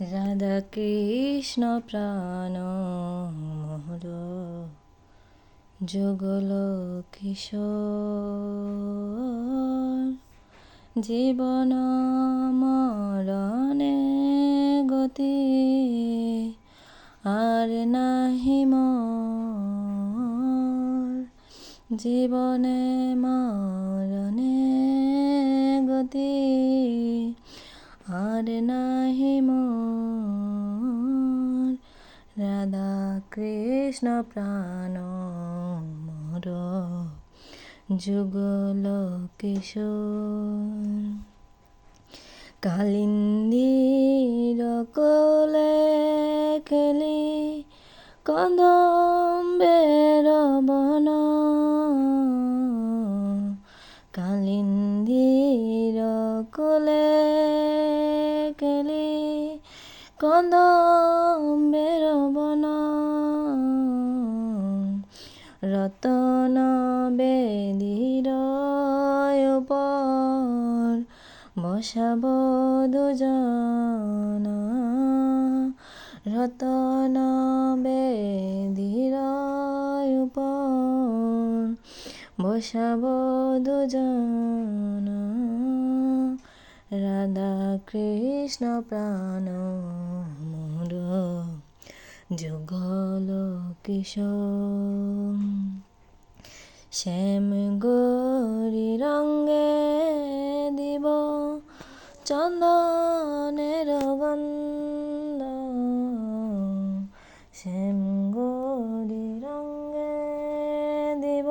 রাধা কৃষ্ণ প্রাণ মোর যুগল কিশোর। জীবন মরণে গতি আর নাহি মোর। জীবনে মরণে গতি আর নাহি মোর রাধা কৃষ্ণ প্রাণ মোর যুগল কিশোর কালিন্দির কোলে খেলি কদম্বের বন। কালিন্দির কোলে খেলি কদম্বের বন রতন বেদির উপর বসাব দুজন। রতন বেদির উপর বসাব দুজন। রাধা কৃষ্ণ প্রাণ মোর যুগল কিশোর। শ্যাম গরি রঙ্গে দিব চন্দনের গন্ধ। শ্যাম গরি রঙ্গে দিব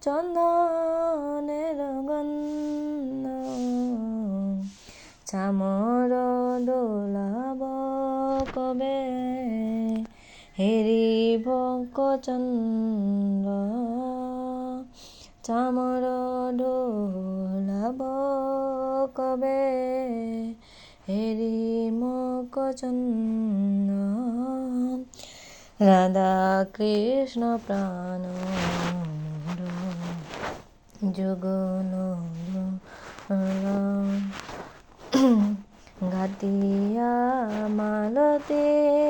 চন্দনের গন্ধ। চামর দোলাব কবে হেরিব কচন্দ্র চামর দোলাব কবে? হেরি মকচন্দ্র রাধা কৃষ্ণ প্রাণ যুগল গাতিয়া মালতের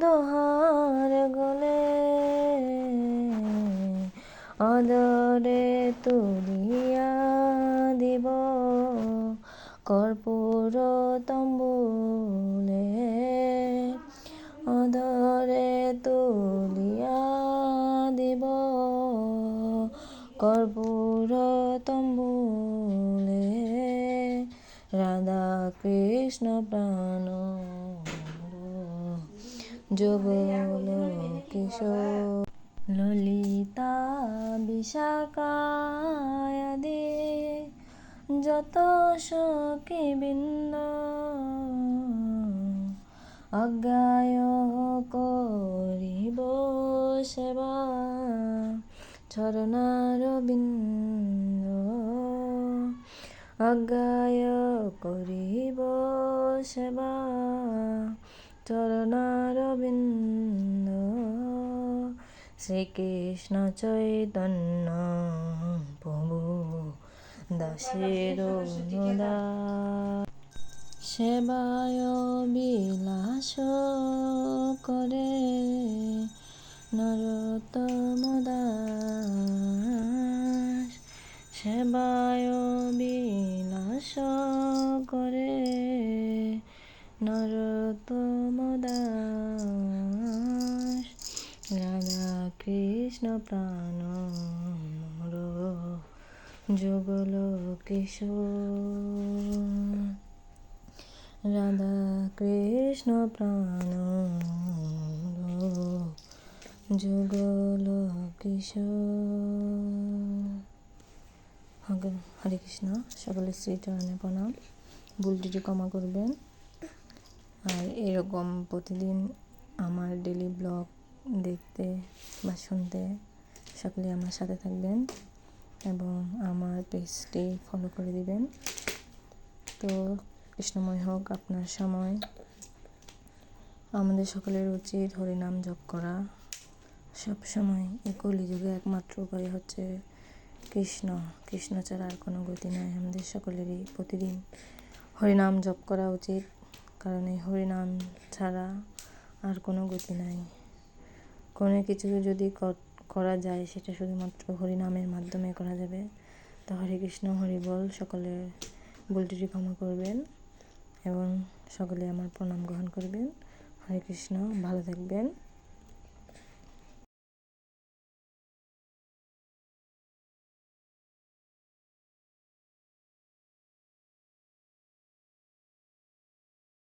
দোহার গলে অদরে তুলিয়া দিব। কর্পূর তম্বুলে অদরে তুলিয়া দিব। কর্পূর তম্বুলে রাধা কৃষ্ণ প্রাণ কিশোর ললিতা দে যত সখী বৃন্দ অজ্ঞায় করিব সেবা। চরণার বিন্দ অজ্ঞায় করিব সেবা। চরণার বিন্দ শ্রীকৃষ্ণ চৈতন্য প্রভু দাসের সেবায় বিলাস করে নরোত্তম দাস। সেবায় বিলাস করে নরোত্তম কৃষ্ণ প্রাণ মোর যুগল কিশোর রাধা কৃষ্ণ প্রাণ যুগল কিশোর হরে- হরে কৃষ্ণ, সকলে শ্রীচরণে প্রণাম। ভুলটিটি ক্ষমা করবেন। আর এরকম প্রতিদিন আমার ডেলি ব্লগ দেখতে বা শুনতে সকলে আমার সাথে থাকবেন এবং আমার পেজটি ফলো করে দিবেন। তো কৃষ্ণময় হোক আপনার সময়। আমাদের সকলের উচিত হরিনাম জপ করা। সব সময় এই কলিযুগে একমাত্র উপায় হচ্ছে কৃষ্ণ। কৃষ্ণ ছাড়া আর কোনো গতি নাই। আমাদের সকলেরই প্রতিদিন হরিনাম জপ করা উচিত। কারণ এই হরিনাম ছাড়া আর কোনো গতি নাই। কোনো কিছু যদি কর- যায়, সেটা শুধুমাত্র হরিনামের মাধ্যমে করা যাবে। তো হরে কৃষ্ণ, হরি বল, সকলে বলটিটি ক্ষমা করবেন এবং সকলে আমার প্রণাম গ্রহণ করবেন। হরে কৃষ্ণ, ভালো থাকবেন।